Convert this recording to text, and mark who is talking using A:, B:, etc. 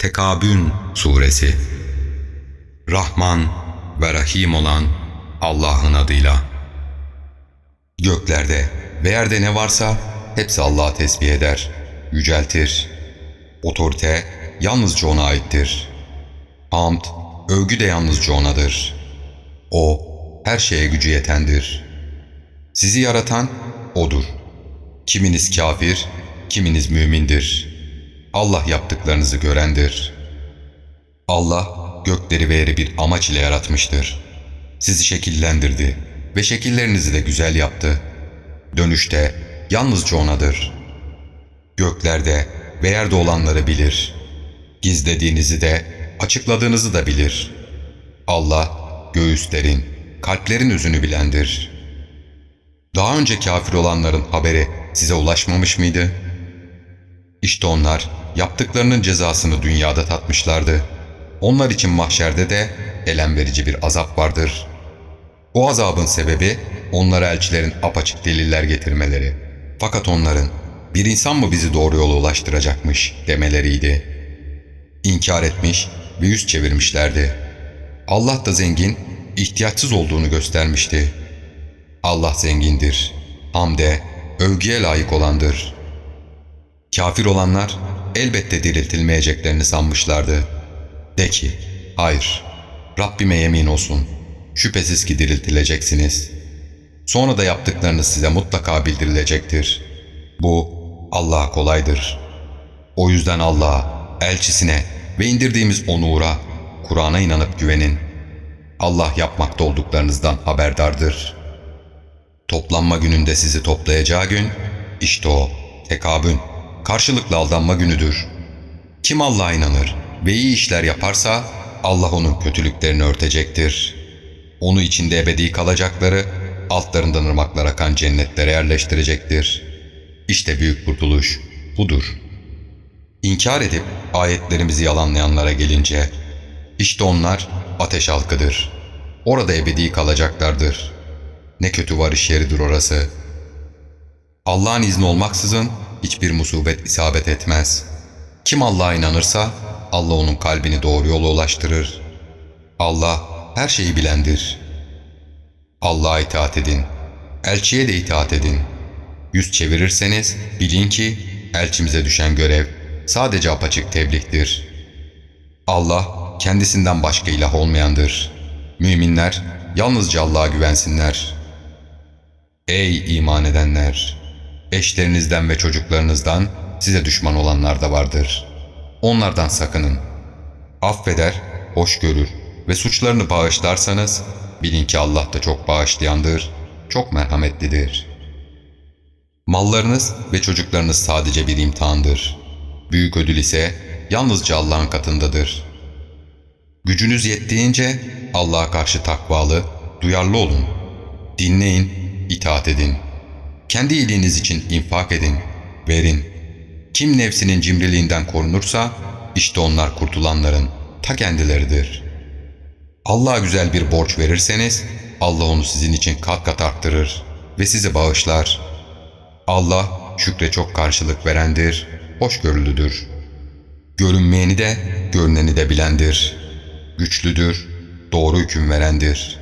A: Tekabün Suresi Rahman ve Rahim olan Allah'ın adıyla. Göklerde ve yerde ne varsa hepsi Allah'a tesbih eder, yüceltir. Otorite yalnızca O'na aittir. Hamd, övgü de yalnızca O'nadır. O, her şeye gücü yetendir. Sizi yaratan O'dur. Kiminiz kafir, kiminiz mümindir. Allah yaptıklarınızı görendir. Allah gökleri ve yeri bir amaç ile yaratmıştır. Sizi şekillendirdi ve şekillerinizi de güzel yaptı. Dönüşte yalnızca O'nadır. Göklerde ve yerde olanları bilir. Gizlediğinizi de açıkladığınızı da bilir. Allah göğüslerin, kalplerin özünü bilendir. Daha önce kafir olanların haberi size ulaşmamış mıydı? İşte onlar yaptıklarının cezasını dünyada tatmışlardı. Onlar için mahşerde de elem verici bir azap vardır. O azabın sebebi onlara elçilerin apaçık deliller getirmeleri. Fakat onların bir insan mı bizi doğru yola ulaştıracakmış demeleriydi. İnkar etmiş ve yüz çevirmişlerdi. Allah da zengin, ihtiyaçsız olduğunu göstermişti. Allah zengindir, hamde, övgüye layık olandır. Kafir olanlar elbette diriltilmeyeceklerini sanmışlardı. De ki, hayır, Rabbime yemin olsun, şüphesiz ki diriltileceksiniz. Sonra da yaptıklarınız size mutlaka bildirilecektir. Bu Allah'a kolaydır. O yüzden Allah'a, elçisine ve indirdiğimiz o Kur'an'a inanıp güvenin. Allah yapmakta olduklarınızdan haberdardır. Toplanma gününde sizi toplayacağı gün, işte o, tekabün, karşılıklı aldanma günüdür. Kim Allah'a inanır ve iyi işler yaparsa, Allah onun kötülüklerini örtecektir. Onu içinde ebedi kalacakları, altlarından ırmaklar akan cennetlere yerleştirecektir. İşte büyük kurtuluş budur. İnkar edip ayetlerimizi yalanlayanlara gelince, işte onlar ateş halkıdır. Orada ebedi kalacaklardır. Ne kötü varış yeridir orası. Allah'ın izni olmaksızın hiçbir musibet isabet etmez. Kim Allah'a inanırsa Allah onun kalbini doğru yola ulaştırır. Allah her şeyi bilendir. Allah'a itaat edin. Elçiye de itaat edin. Yüz çevirirseniz bilin ki elçimize düşen görev sadece apaçık tebliğdir. Allah kendisinden başka ilah olmayandır. Müminler yalnızca Allah'a güvensinler. Ey iman edenler! Eşlerinizden ve çocuklarınızdan size düşman olanlar da vardır. Onlardan sakının. Affeder, hoş görür ve suçlarını bağışlarsanız bilin ki Allah da çok bağışlayandır, çok merhametlidir. Mallarınız ve çocuklarınız sadece bir imtihandır. Büyük ödül ise yalnızca Allah'ın katındadır. Gücünüz yettiğince Allah'a karşı takvalı, duyarlı olun. Dinleyin, itaat edin. Kendi iyiliğiniz için infak edin, verin. Kim nefsinin cimriliğinden korunursa, işte onlar kurtulanların ta kendileridir. Allah'a güzel bir borç verirseniz, Allah onu sizin için kat kat arttırır ve sizi bağışlar. Allah şükre çok karşılık verendir, hoşgörülüdür. Görünmeyeni de, görüneni de bilendir. Güçlüdür, doğru hüküm verendir.